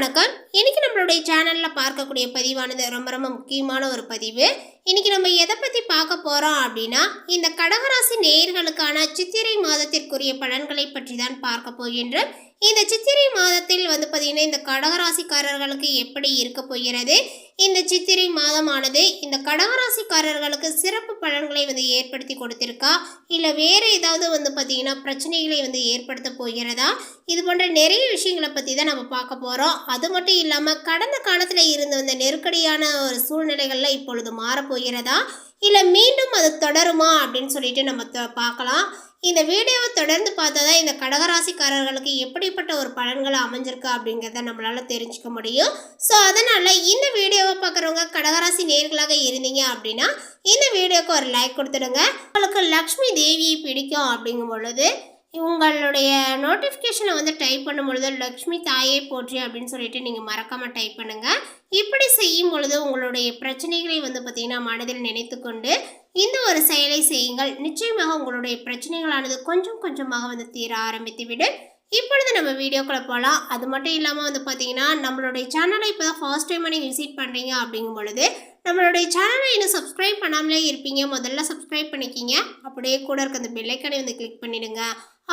வணக்கம். இன்னைக்கு நம்மளுடைய சேனலில் பார்க்கக்கூடிய பதிவானது ரொம்ப ரொம்ப முக்கியமான ஒரு பதிவு. இன்றைக்கி நம்ம எதை பற்றி பார்க்க போகிறோம் அப்படின்னா இந்த கடகராசி நேயர்களுக்கான சித்திரை மாதத்திற்குரிய பலன்களை பற்றி தான் பார்க்க போகின்றோம். இந்த சித்திரை மாதத்தில் வந்து பார்த்திங்கன்னா இந்த கடகராசிக்காரர்களுக்கு எப்படி இருக்க போகிறது? இந்த சித்திரை மாதமானது இந்த கடகராசிக்காரர்களுக்கு சிறப்பு பலன்களை வந்து ஏற்படுத்தி கொடுத்திருக்கா? இல்லை வேறு ஏதாவது வந்து பார்த்திங்கன்னா பிரச்சனைகளை வந்து ஏற்படுத்த போகிறதா? இது போன்ற நிறைய விஷயங்களை பற்றி தான் நம்ம பார்க்க போகிறோம் அது மட்டும் இல்லாமல் கடந்த காலத்தில் இருந்து வந்த நெருக்கடியான ஒரு சூழ்நிலைகளில் இப்பொழுது மாறப்போகிறதா இல்லை மீண்டும் அது தொடருமா அப்படின்னு சொல்லிட்டு நம்ம தொ- பார்க்கலாம். இந்த வீடியோவை தொடர்ந்து பார்த்தா தான் இந்த கடகராசிக்காரர்களுக்கு எப்படிப்பட்ட ஒரு பலன்கள் அமைஞ்சிருக்கு அப்படிங்கிறத நம்மளால் தெரிஞ்சுக்க முடியும். ஸோ அதனால் இந்த வீடியோவை பார்க்குறவங்க கடகராசி நேர்களாக இருந்தீங்க அப்படின்னா இந்த வீடியோக்கு ஒரு லைக் கொடுத்துடுங்க. உங்களுக்கு லக்ஷ்மி தேவியை பிடிக்கும் அப்படிங்கும் பொழுது உங்களுடைய நோட்டிஃபிகேஷனை வந்து டைப் பண்ணும்பொழுது லக்ஷ்மி தாயே போற்றி அப்படின்னு சொல்லிட்டு நீங்கள் மறக்காமல் டைப் பண்ணுங்கள் இப்படி செய்யும் பொழுது உங்களுடைய பிரச்சனைகளை வந்து பார்த்தீங்கன்னா மனதில் நினைத்து கொண்டு இந்த ஒரு செயலை செய்யுங்கள். நிச்சயமாக உங்களுடைய பிரச்சனைகளானது கொஞ்சம் கொஞ்சமாக வந்து தீர ஆரம்பித்து விடும் இப்பொழுது நம்ம வீடியோக்குள்ளே போகலாம் அது மட்டும் இல்லாமல் வந்து பார்த்தீங்கன்னா நம்மளுடைய சேனலை இப்போ தான் ஃபர்ஸ்ட் டைம் நீங்கள் விசிட் பண்ணுறீங்க அப்படிங்கும் பொழுது நம்மளுடைய சேனலை இன்னும் சப்ஸ்கிரைப் பண்ணாமலே இருப்பீங்க. முதல்ல சப்ஸ்கிரைப் பண்ணிக்கிங்க. அப்படியே கூட இருக்க அந்த பெல்லைக்கனை வந்து கிளிக் பண்ணிவிடுங்க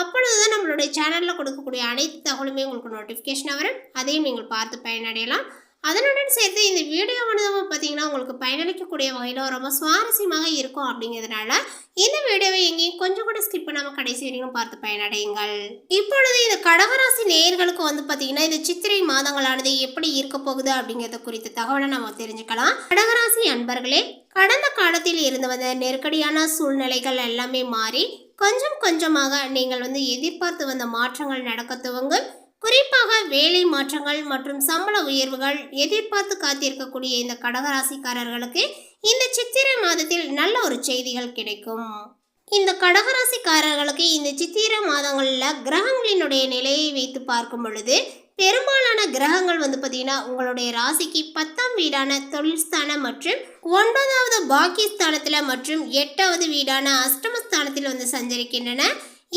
அப்பொழுது தான் நம்மளுடைய சேனலில் கொடுக்கக்கூடிய அனைத்து தகவலுமே உங்களுக்கு நோட்டிஃபிகேஷனாக வரும். அதையும் நீங்கள் பார்த்து பயனடையலாம். அதனுடன் சேர்த்து இந்த வீடியோவானது பார்த்தீங்கன்னா உங்களுக்கு பயனளிக்கக்கூடிய வகையில் ரொம்ப சுவாரஸ்யமாக இருக்கும் அப்படிங்கிறதுனால இந்த வீடியோவை எங்கேயும் கொஞ்சம் கூட ஸ்கிப் பண்ணாமல் கடைசி வரைக்கும் பார்த்து பயனடையுங்கள். இப்பொழுது இந்த கடகராசி நேயர்களுக்கு வந்து பார்த்தீங்கன்னா இந்த சித்திரை மாதங்களானது எப்படி இருக்க போகுது அப்படிங்கிறத குறித்த தகவலை நம்ம தெரிஞ்சுக்கலாம். கடகராசி அன்பர்களே கடந்த காலத்தில் இருந்து வந்த நெருக்கடியான சூழ்நிலைகள் எல்லாமே மாறி கொஞ்சம் கொஞ்சமாக நீங்கள் வந்து எதிர்பார்த்து வந்த மாற்றங்கள் நடக்க துவங்கும். குறிப்பாக வேலை மாற்றங்கள் மற்றும் சம்பள உயர்வுகள் எதிர்பார்த்து காத்திருக்கக்கூடிய இந்த கடகராசிக்காரர்களுக்கு இந்த சித்திரை மாதத்தில் நல்ல ஒரு செய்திகள் கிடைக்கும். இந்த கடகராசிக்காரர்களுக்கு இந்த சித்திர மாதங்களில் கிரகங்களினுடைய நிலையை வைத்து பார்க்கும் பொழுது பெரும்பாலான கிரகங்கள் வந்து பார்த்தீங்கன்னா உங்களுடைய ராசிக்கு பத்தாம் வீடான தொழில்ஸ்தானம் மற்றும் ஒன்பதாவது பாக்கியஸ்தானத்தில் மற்றும் எட்டாவது வீடான அஷ்டமஸ்தானத்தில் வந்து சஞ்சரிக்கின்றன.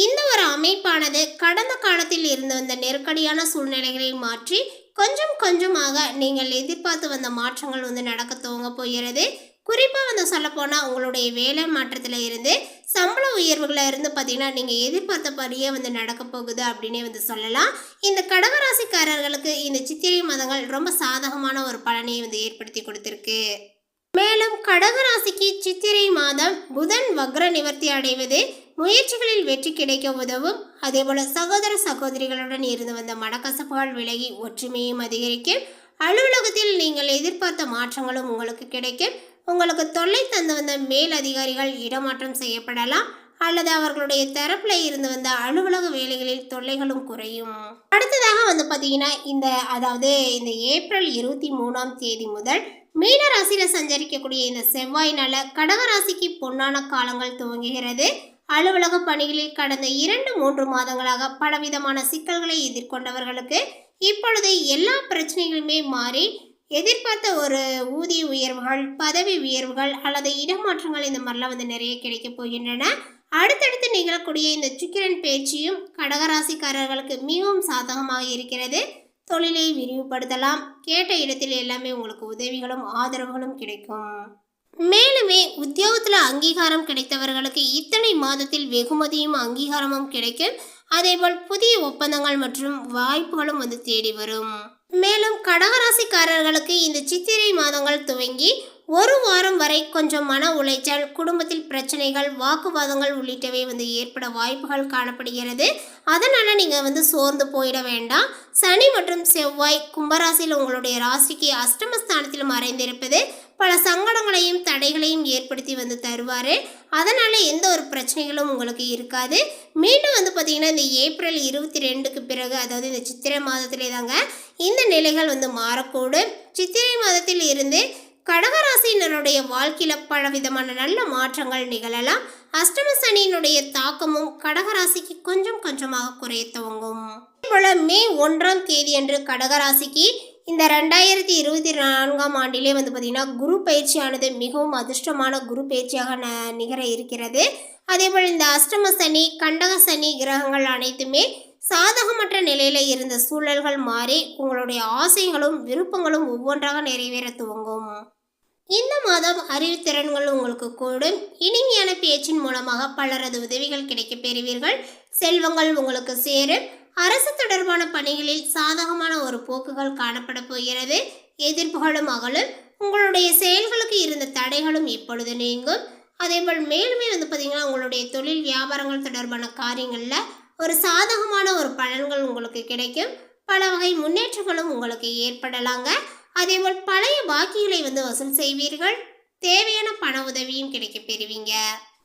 இந்த ஒரு அமைப்பானது கடந்த காலத்தில் இருந்து வந்த நெருக்கடியான சூழ்நிலைகளை மாற்றி கொஞ்சம் கொஞ்சமாக நீங்கள் எதிர்பார்த்து வந்த மாற்றங்கள் வந்து நடக்க துவங்க போகிறது. குறிப்பாக வந்து சொல்லப்போனால் உங்களுடைய வேலை மாற்றத்தில் இருந்து சம்பள உயர்வுகளில் இருந்து பார்த்தீங்கன்னா நீங்கள் எதிர்பார்த்தபடியே வந்து நடக்க போகுது அப்படின்னே வந்து சொல்லலாம். இந்த கடகராசிக்காரர்களுக்கு இந்த சித்திரை மாதங்கள் ரொம்ப சாதகமான ஒரு பலனையை வந்து ஏற்படுத்தி கொடுத்துருக்கு. மேலும் கடகராசிக்கு சித்திரை மாதம் புதன் வக்ர நிவர்த்தி அடைவது முயற்சிகளில் வெற்றி கிடைக்க உதவும். அதேபோல் சகோதர சகோதரிகளுடன் இருந்து வந்த மனக்கசப்புகள் விலகி ஒற்றுமையும் அதிகரிக்கும். அலுவலகத்தில் நீங்கள் எதிர்பார்த்த மாற்றங்களும் உங்களுக்கு கிடைக்கும். உங்களுக்கு தொல்லை தந்து வந்த மேல் அதிகாரிகள் இடமாற்றம் செய்யப்படலாம் அல்லது அவர்களுடைய தரப்புல இருந்து வந்த அலுவலக வேலைகளில் தொல்லைகளும் குறையும். அடுத்ததாக வந்து பார்த்தீங்கன்னா இந்த அதாவது இந்த ஏப்ரல் இருபத்தி மூணாம் தேதி முதல் மீன ராசியில சஞ்சரிக்கக்கூடிய இந்த செவ்வாயினால கடகராசிக்கு பொன்னான காலங்கள் துவங்குகிறது. அலுவலக பணிகளில் கடந்த இரண்டு மூன்று மாதங்களாக பலவிதமான சிக்கல்களை எதிர்கொண்டவர்களுக்கு இப்பொழுது எல்லா பிரச்சனைகளுமே மாறி எதிர்பார்த்த ஒரு ஊதிய உயர்வுகள் பதவி உயர்வுகள் அல்லது இடமாற்றங்கள் இந்த மாதிரிலாம் வந்து நிறைய கிடைக்க போகின்றன. அடுத்தடுத்து நிகழக்கூடிய இந்த சுக்கிரன் பேச்சியும் கடகராசிக்காரர்களுக்கு மிகவும் சாதகமாக இருக்கிறது. தொழிலை விரிவுபடுத்தலாம். கேட்ட இடத்தில் எல்லாமே உங்களுக்கு உதவிகளும் ஆதரவுகளும் கிடைக்கும். மேலுமே உத்தியோகத்தில் அங்கீகாரம் கிடைத்தவர்களுக்கு இத்தனை மாதத்தில் வெகுமதியும் அங்கீகாரமும் கிடைக்கும். அதேபோல் புதிய ஒப்பந்தங்கள் மற்றும் வாய்ப்புகளும் வந்து தேடி வரும். மேலும் கடகராசிக்காரர்களுக்கு இந்த சித்திரை மாதங்கள் துவங்கி ஒரு வாரம் வரை கொஞ்சம் மன உளைச்சல் குடும்பத்தில் பிரச்சனைகள் வாக்குவாதங்கள் உள்ளிட்டவை வந்து ஏற்பட வாய்ப்புகள் காணப்படுகிறது. அதனால் நீங்கள் வந்து சோர்ந்து போயிட வேண்டாம். சனி மற்றும் செவ்வாய் கும்பராசியில் உங்களுடைய ராசிக்கு அஷ்டமஸ்தானத்தில் மறைந்திருப்பது பல சங்கடங்களையும் தடைகளையும் ஏற்படுத்தி வந்து தருவார். அதனால் எந்த ஒரு பிரச்சனைகளும் உங்களுக்கு இருக்காது. மீண்டும் வந்து பார்த்திங்கன்னா இந்த ஏப்ரல் இருபத்தி ரெண்டுக்கு பிறகு அதாவது இந்த சித்திரை மாதத்திலே தாங்க இந்த நிலைகள் வந்து மாறக்கூடும். சித்திரை மாதத்தில் இருந்து கடகராசியினருடைய வாழ்க்கையில் பல விதமான நல்ல மாற்றங்கள் நிகழலாம். அஷ்டம சனியினுடைய தாக்கமும் கடகராசிக்கு கொஞ்சம் கொஞ்சமாக குறைய துவங்கும். போல மே ஒன்றாம் தேதி அன்று கடகராசிக்கு இந்த ரெண்டாயிரத்தி இருபத்தி நான்காம் ஆண்டிலே வந்து பார்த்திங்கன்னா குரு பயிற்சியானது மிகவும் அதிர்ஷ்டமான குரு பயிற்சியாக ந நிகர இருக்கிறது. அதேபோல் இந்த அஷ்டம சனி கண்டக சனி கிரகங்கள் அனைத்துமே சாதகமற்ற நிலையில் இருந்த சூழல்கள் மாறி உங்களுடைய ஆசைகளும் விருப்பங்களும் ஒவ்வொன்றாக நிறைவேற துவங்கும். இந்த மாதம் அறிவுத்திறன்கள் உங்களுக்கு கூடும். இனிமையான பேச்சின் மூலமாக பலரது உதவிகள் கிடைக்கப் பெறுவீர்கள். செல்வங்கள் உங்களுக்கு சேரும். அரசு தொடர்பான பணிகளில் சாதகமான ஒரு போக்குகள் காணப்பட போகிறது. எதிர்ப்புகளும் அகலும். உங்களுடைய செயல்களுக்கு இருந்த தடைகளும் இப்பொழுது நீங்கும். அதேபோல் மேலுமே வந்து பார்த்திங்கன்னா உங்களுடைய தொழில் வியாபாரங்கள் தொடர்பான காரியங்களில் ஒரு சாதகமான ஒரு பலன்கள் உங்களுக்கு கிடைக்கும். பல வகை முன்னேற்றங்களும் உங்களுக்கு ஏற்படலாங்க. அதேபோல் பழைய பாக்கிகளை வந்து வசூல் செய்வீர்கள். தேவையான பண உதவியும் கிடைக்கப் பெறுவீங்க.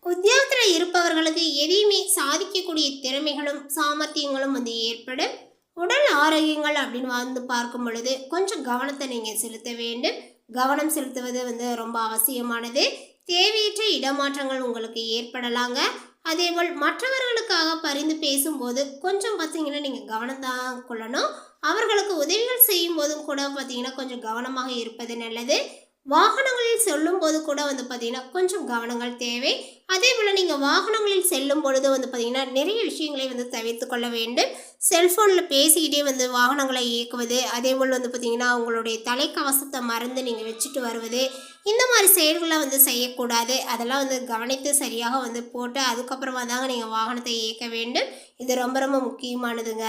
உத்தியோகத்தில் இருப்பவர்களுக்கு எதையுமே சாதிக்கக்கூடிய திறமைகளும் சாமர்த்தியங்களும் வந்து ஏற்படும். உடல் ஆரோக்கியங்கள் அப்படின்னு வந்து பார்க்கும் பொழுது கொஞ்சம் கவனத்தை நீங்கள் செலுத்த வேண்டும். கவனம் செலுத்துவது வந்து ரொம்ப அவசியமானது. தேவையற்ற இடமாற்றங்கள் உங்களுக்கு ஏற்படலாங்க. அதேபோல் மற்றவர்களுக்காக பரிந்து பேசும்போது கொஞ்சம் பார்த்தீங்கன்னா நீங்கள் கவனம் தான் கொள்ளணும். அவர்களுக்கு உதவிகள் செய்யும் போதும் கூட பார்த்தீங்கன்னா கொஞ்சம் கவனமாக இருப்பது நல்லது. வாகனங்களில் செல்லும் போது கூட வந்து பார்த்தீங்கன்னா கொஞ்சம் கவனங்கள் தேவை. அதே போல் நீங்கள் வாகனங்களில் செல்லும் பொழுது வந்து பார்த்தீங்கன்னா நிறைய விஷயங்களை வந்து தவிர்த்து கொள்ள வேண்டும். செல்ஃபோனில் பேசிக்கிட்டே வந்து வாகனங்களை இயக்குவது அதே போல் வந்து பார்த்தீங்கன்னா உங்களுடைய தலைக்கவசத்தை மறந்து நீங்கள் வச்சுட்டு வருவது இந்த மாதிரி செயல்களை வந்து செய்யக்கூடாது. அதெல்லாம் வந்து கவனித்து சரியாக வந்து போட்டு அதுக்கப்புறமா தாங்க நீங்கள் வாகனத்தை இயக்க வேண்டும். இது ரொம்ப ரொம்ப முக்கியமானதுங்க.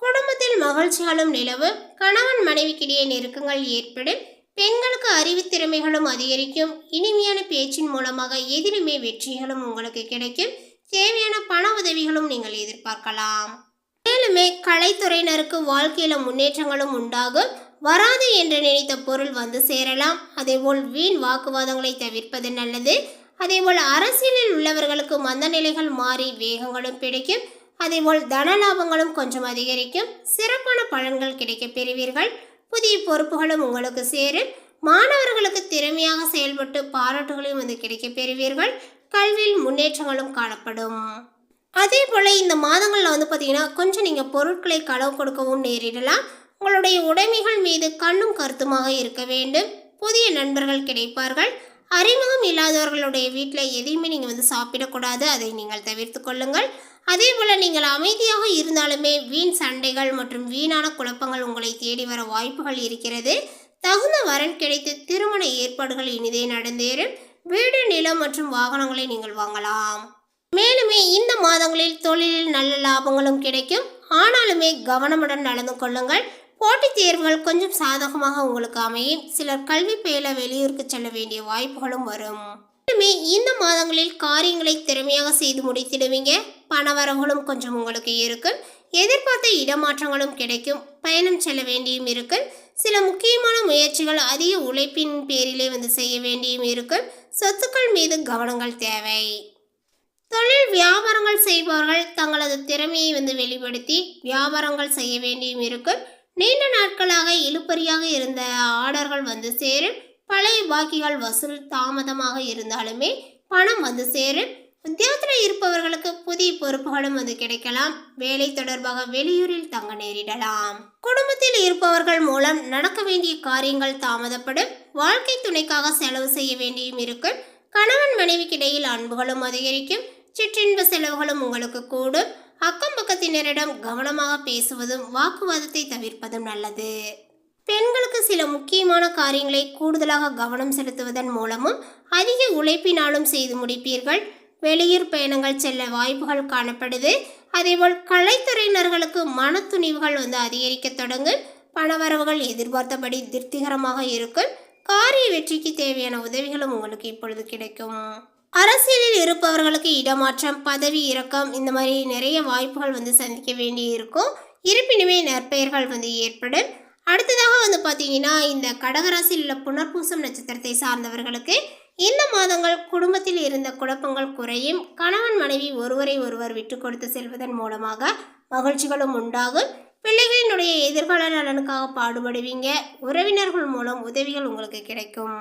குடும்பத்தில் மகிழ்ச்சிகளும் நிலவும். கணவன் மனைவிக்கிடையே நெருக்கங்கள் ஏற்படும். பெண்களுக்கு அறிவுத்திறமைகளும் அதிகரிக்கும். இனிமையான பேச்சின் மூலமாக எதிலுமே வெற்றிகளும் உங்களுக்கு கிடைக்கும். தேவையான பண உதவிகளும் நீங்கள் எதிர்பார்க்கலாம். மேலுமே கலைத்துறையினருக்கு வாழ்க்கையில முன்னேற்றங்களும் உண்டாகும். வராது என்று நினைத்த பொருள் வந்து சேரலாம். அதேபோல் வீண் வாக்குவாதங்களை தவிர்ப்பது நல்லது. அதேபோல் அரசியலில் உள்ளவர்களுக்கு மந்த நிலைகள் மாறி வேகங்களும் கிடைக்கும் அதேபோல் தன லாபங்களும் கொஞ்சம் அதிகரிக்கும். சிறப்பான பலன்கள் கிடைக்கப் பெறுவீர்கள். புதிய பொறுப்புகளும் உங்களுக்கு சேரும். மாணவர்களுக்கு திறமையாக செயல்பட்டு பாராட்டுகளையும் வந்து கிடைக்கப் பெறுவீர்கள். கல்வியில் முன்னேற்றங்களும் காணப்படும். அதே போல் இந்த மாதங்களில் வந்து பார்த்தீங்கன்னா கொஞ்சம் நீங்கள் பொருட்களை களவு கொடுக்கவும் நேரிடலாம். உங்களுடைய உடைமைகள் மீது கண்ணும் கருத்துமாக இருக்க வேண்டும். புதிய நண்பர்கள் கிடைப்பார்கள். அறிமுகம் இல்லாதவர்களுடைய வீட்டில் எதையுமே நீங்கள் வந்து சாப்பிடக்கூடாது. அதை நீங்கள் தவிர்த்து கொள்ளுங்கள். அதே போல் நீங்கள் அமைதியாக இருந்தாலுமே வீண் சண்டைகள் மற்றும் வீணான குழப்பங்கள் உங்களை தேடி வர வாய்ப்புகள் இருக்கிறது. தகுந்த வரன் கிடைத்து திருமண ஏற்பாடுகள் இனிதே நடந்தேறும். வீடு நிலம் மற்றும் வாகனங்களை நீங்கள் வாங்கலாம். மேலுமே இந்த மாதங்களில் தொழிலில் நல்ல லாபங்களும் கிடைக்கும். ஆனாலுமே கவனமுடன் நடந்து கொள்ளுங்கள். போட்டித் தேர்வுகள் கொஞ்சம் சாதகமாக உங்களுக்கு அமையும். சிலர் கல்வி பயில வெளியூருக்கு செல்ல வேண்டிய வாய்ப்புகளும் வரும். மேலுமே இந்த மாதங்களில் காரியங்களை திறமையாக செய்து முடித்திடுவீங்க. பணவரவுகளும் கொஞ்சம் உங்களுக்கு இருக்கும். எதிர்பார்த்த இடமாற்றங்களும் கிடைக்கும். பயணம் செல்ல வேண்டியும் இருக்கும். சில முக்கியமான முயற்சிகள் அதிக உழைப்பின் பேரிலே வந்து செய்ய வேண்டியும் இருக்கும். சொத்துக்கள் மீது கவனங்கள் தேவை. தொழில் வியாபாரங்கள் செய்பவர்கள் தங்களது திறமையை வந்து வெளிப்படுத்தி வியாபாரங்கள் செய்ய வேண்டியும் இருக்கும். நீண்ட நாட்களாக இழுப்பறியாக இருந்த ஆர்டர்கள் வந்து சேரும் பழைய பாக்கிகள் வசூல் தாமதமாக இருந்தாலுமே பணம் வந்து சேரும் உத்தியோகத்தில் இருப்பவர்களுக்கு புதிய பொறுப்புகளும் வந்து கிடைக்கலாம். வேலை தொடர்பாக வெளியூரில் தங்க நேரிடலாம். குடும்பத்தில் இருப்பவர்கள் மூலம் நடக்க வேண்டிய காரியங்கள் தாமதப்படும். வாழ்க்கை துணைக்காக செலவு செய்ய வேண்டியும் இருக்கும். கணவன் மனைவிக்கிடையில் அன்புகளும் அதிகரிக்கும். சிற்றின்ப செலவுகளும் உங்களுக்கு கூடும். அக்கம் பக்கத்தினரிடம் கவனமாக பேசுவதும் வாக்குவாதத்தை தவிர்ப்பதும் நல்லது. பெண்களுக்கு சில முக்கியமான காரியங்களை கூடுதலாக கவனம் செலுத்துவதன் மூலமும் அதிக உழைப்பினாலும் செய்து முடிப்பீர்கள். வெளியூர் பயணங்கள் செல்ல வாய்ப்புகள் காணப்படுது. அதேபோல் கலைத்துறையினர்களுக்கு மனத்துணிவுகள் வந்து அதிகரிக்க தொடங்கும். பணவரவுகள் எதிர்பார்த்தபடி திருப்திகரமாக இருக்கும். காரிய வெற்றிக்கு தேவையான உதவிகளும் உங்களுக்கு இப்பொழுது கிடைக்கும். அரசியலில் இருப்பவர்களுக்கு இடமாற்றம் பதவி இறக்கம் இந்த மாதிரி நிறைய வாய்ப்புகள் வந்து சந்திக்க வேண்டி இருக்கும் இருப்பினுமே நற்பெயர்கள் வந்து ஏற்படும். அடுத்ததாக வந்து பார்த்தீங்கன்னா இந்த கடகராசியில் உள்ள புனர்பூசம் நட்சத்திரத்தை சார்ந்தவர்களுக்கு இந்த மாதங்கள் குடும்பத்தில் இருந்த குழப்பங்கள் குறையும். கணவன் மனைவி ஒருவரை ஒருவர் விட்டு கொடுத்து செல்வதன் மூலமாக மகிழ்ச்சிகளும் உண்டாகும். பிள்ளைகளினுடைய எதிர்கால நலனுக்காக பாடுபடுவீங்க. உறவினர்கள் மூலம் உதவிகள் உங்களுக்கு கிடைக்கும்.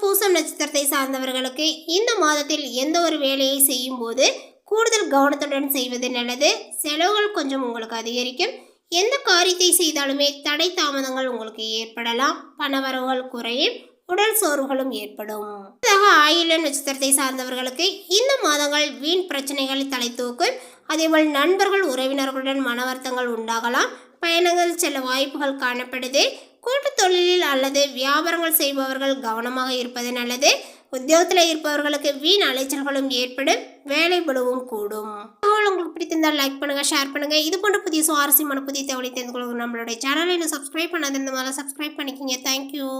பூசம் நட்சத்திரத்தை சார்ந்தவர்களுக்கு இந்த மாதத்தில் எந்த ஒரு வேலையை செய்யும் போது கூடுதல் கவனத்துடன் செய்வது நல்லது. செலவுகள் கொஞ்சம் உங்களுக்கு அதிகரிக்கும். எந்த காரியத்தை செய்தாலுமே தடை தாமதங்கள் உங்களுக்கு ஏற்படலாம். பணவரவுகள் குறையும். உடல் சோர்வுகளும் ஏற்படும். அடுத்ததாக நட்சத்திரத்தை சார்ந்தவர்களுக்கு இந்த மாதங்கள் வீண் பிரச்சனைகளை தலை தூக்கும். அதேபோல் நண்பர்கள் உறவினர்களுடன் மன வருத்தங்கள் உண்டாகலாம். பயணங்கள் செல்ல வாய்ப்புகள் காணப்படுது. கூட்டுத் தொழிலில் அல்லது வியாபாரங்கள் செய்பவர்கள் கவனமாக இருப்பது நல்லது. உத்தியோகத்தில் இருப்பவர்களுக்கு வீண் அலைச்சல்களும் ஏற்படும். வேலை பளுவும் கூடும். உங்களுக்கு பிடித்திருந்தால் லைக் பண்ணுங்க ஷேர் பண்ணுங்க. இது போன்ற புதிய சுவாரஸ்யமான புதிய தகவலை தெரிந்து கொள்ளுங்க நம்மளுடைய சேனலை இன்னும் சப்ஸ்கிரைப் இந்த மாதிரி சப்ஸ்கிரைப் பண்ணிக்கோங்க தேங்க்யூ